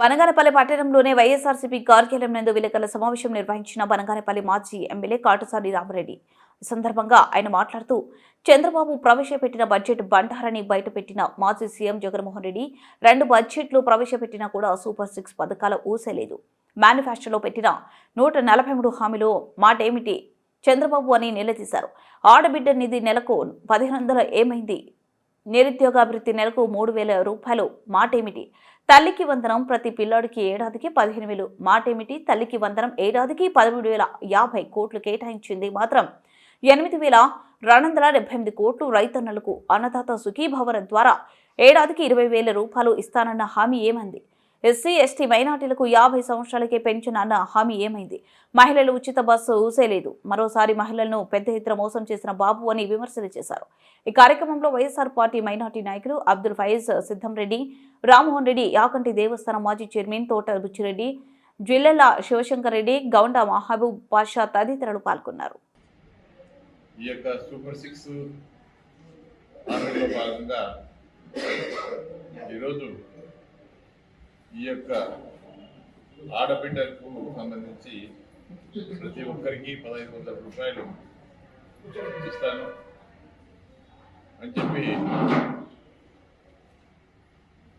బనగానపల్లి పట్టణంలోనే వైఎస్ఆర్సీపీ కార్యాలయం నందు విలేకరుల సమావేశం నిర్వహించిన బనగానపల్లి మాజీ ఎమ్మెల్యే కాటసాని రామరెడ్డి. ఈ సందర్భంగా ఆయన మాట్లాడుతూ చంద్రబాబు ప్రవేశపెట్టిన బడ్జెట్ బండారని బయటపెట్టిన మాజీ సీఎం జగన్మోహన్ రెడ్డి రెండు బడ్జెట్లు ప్రవేశపెట్టినా కూడా సూపర్ సిక్స్ పథకాల ఊసేలేదు. మేనిఫెస్టోలో పెట్టిన నూట నలభై మూడు హామీలో మాటేమిటి? చంద్రబాబు అని నిలదీశారు. ఆడబిడ్డ నిధి నెలకు పదిహేను వందల ఏమైంది? నిరుద్యోగాభివృద్ధి నెలకు మూడు వేల రూపాయలు. మాటేమిటి? తల్లికి వందనం ప్రతి పిల్లాడికి ఏడాదికి పదిహేను వేలు. మాటేమిటి? తల్లికి వందనం ఏడాదికి పదమూడు వేల యాభై కోట్లు కేటాయించింది మాత్రం ఎనిమిది వేల రెండు వందల డెబ్బై ఎనిమిది కోట్లు రైతన్నలకు. అన్నదాత సుఖీభవన ద్వారా ఏడాదికి ఇరవై వేల రూపాయలు ఇస్తానన్న హామీ ఏమంది? ఎస్సీ ఎస్టీ మైనార్టీలకు యాభై సంవత్సరాలకే పెన్షన్ అన్న హామీ ఏమైంది? మహిళలు ఉచిత బస్సు ఊసేలేదు. మరోసారి మహిళలను పెద్ద ఎత్తున మోసం చేసిన బాబు అని విమర్శలు చేశారు. ఈ కార్యక్రమంలో వైఎస్ఆర్ పార్టీ మైనార్టీ నాయకులు అబ్దుల్ ఫైజ్ సిద్ధంరెడ్డి రామ్మోహన్ రెడ్డి యాకంటి దేవస్థానం మాజీ చైర్మన్ తోట బుచ్చిరెడ్డి జిల్లెల శివశంకర్ రెడ్డి గౌండ మహబూబ్ పాషా తదితరులు పాల్గొన్నారు. ఈ యొక్క సూపర్ సిక్స్ భాగంగా ఈరోజు ఈ యొక్క ఆడబిడ్డలకు సంబంధించి ప్రతి ఒక్కరికి పదహైదు వందల రూపాయలు ఇస్తాను. అని చెప్పి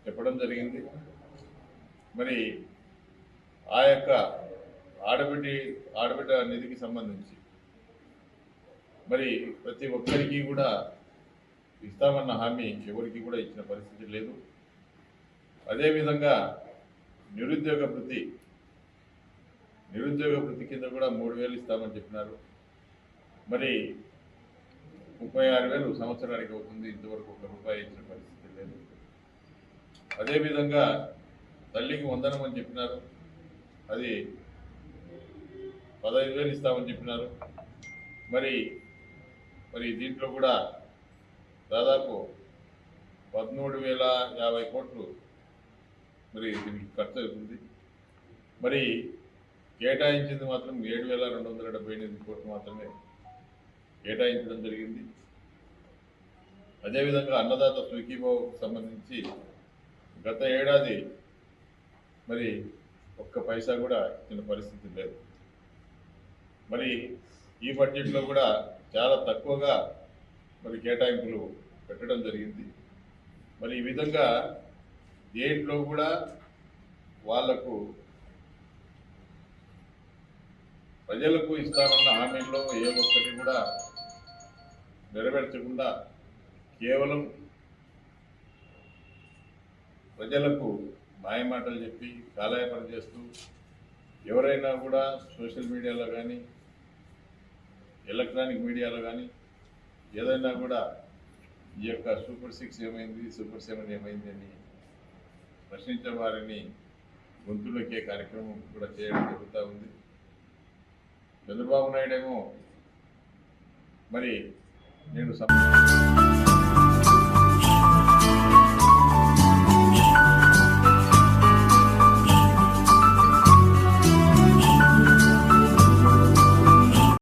చెప్పడం జరిగింది. మరి ఆ యొక్క ఆడబిడ్డ ఆడబిడ్డ నిధికి సంబంధించి మరి ప్రతి ఒక్కరికి కూడా ఇస్తామన్న హామీ ఎవరికి కూడా ఇచ్చిన పరిస్థితి లేదు. అదేవిధంగా నిరుద్యోగ వృత్తి నిరుద్యోగ వృత్తి కింద కూడా మూడు వేలు ఇస్తామని చెప్పినారు. మరి ముప్పై ఆరు వేలు సంవత్సరానికి అవుతుంది ఇంతవరకు ఒక రూపాయి ఇచ్చిన పరిస్థితి లేదు. అదేవిధంగా తల్లికి వందనం అని చెప్పినారు. అది పదహైదు వేలు ఇస్తామని చెప్పినారు. మరి మరి దీంట్లో కూడా దాదాపు పదమూడు వేల యాభై కోట్లు మరి దీనికి ఖర్చు అవుతుంది. మరి కేటాయించింది మాత్రం ఏడు వేల రెండు వందల డెబ్బై ఎనిమిది కోట్లు మాత్రమే కేటాయించడం జరిగింది. అదేవిధంగా అన్నదాత సుఖీభావకు సంబంధించి గత ఏడాది మరి ఒక్క పైసా కూడా ఇచ్చిన పరిస్థితి లేదు. మరి ఈ బడ్జెట్లో కూడా చాలా తక్కువగా మరి కేటాయింపులు పెట్టడం జరిగింది. మరి ఈ విధంగా దేంట్లో కూడా వాళ్ళకు ప్రజలకు ఇస్తామన్న హామీల్లో ఏ ఒక్కటి కూడా నెరవేర్చకుండా కేవలం ప్రజలకు మాయమాటలు చెప్పి కాలయాపన చేస్తూ ఎవరైనా కూడా సోషల్ మీడియాలో కానీ ఎలక్ట్రానిక్ మీడియాలో కానీ ఏదైనా కూడా ఈ యొక్క సూపర్ సిక్స్ ఏమైంది సూపర్ సెవెన్ ఏమైంది అని ప్రశ్నించే వారిని గొంతులోకే కార్యక్రమం కూడా చేయడం జరుగుతూ ఉంది. చంద్రబాబు నాయుడు ఏమో మరి నేను సం-